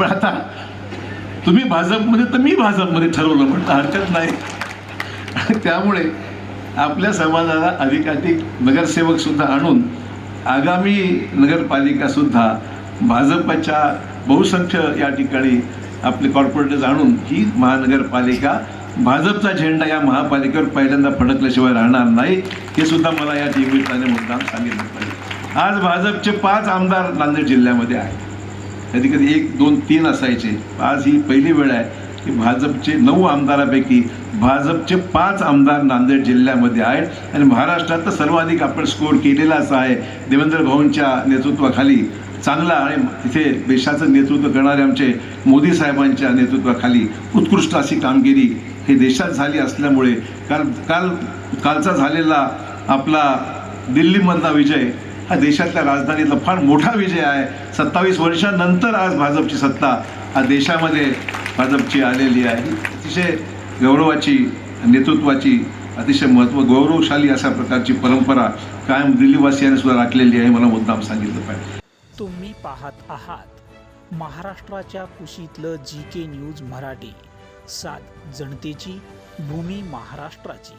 पण आता तुम्ही भाजपमध्ये तर मी भाजपमध्ये ठरवलं म्हटलं हरकत नाही. त्यामुळे आपल्या समाजाला अधिकाधिक नगरसेवक सुद्धा आणून आगामी नगरपालिका सुद्धा भाजपच्या बहुसंख्य या ठिकाणी आपले कॉर्पोरेटर्स आणून ही महानगरपालिका भाजपचा झेंडा या महापालिकेवर पहिल्यांदा फडकल्याशिवाय राहणार नाही हे सुद्धा मला या निमित्ताने मुद्दाम सांगितलं पाहिजे. आज भाजपचे पाच आमदार नांदेड जिल्ह्यामध्ये आहेत. कधी कधी एक दोन तीन असायचे. आज ही पहिली वेळ आहे की भाजपचे नऊ आमदारापैकी भाजपचे पाच आमदार नांदेड जिल्ह्यामध्ये आहेत आणि महाराष्ट्रात तर सर्वाधिक आपण स्कोर असा आहे देवेंद्र भाऊंच्या नेतृत्वाखाली. चांगला आणि तिथे देशाचं नेतृत्व करणारे आमचे मोदी साहेबांच्या नेतृत्वाखाली उत्कृष्ट अशी कामगिरी हे देशात झाली असल्यामुळे काल काल कालचा झालेला आपला दिल्लीमधला विजय हा देशातल्या राजधानीतला फार मोठा विजय आहे. सत्तावीस वर्षानंतर आज भाजपची सत्ता हा देशामध्ये भाजपची आलेली आहे. अतिशय गौरवाची नेतृत्वाची अतिशय महत्त्व गौरवशाली अशा प्रकारची परंपरा कायम दिल्लीवासियांनी सुद्धा राखलेली आहे मला मुद्दाम सांगितलं पाहिजे. तुम्ही पाहत आहात महाराष्ट्राच्या कुशीतलं जी के न्यूज मराठी. सात जनतेची भूमी महाराष्ट्राची.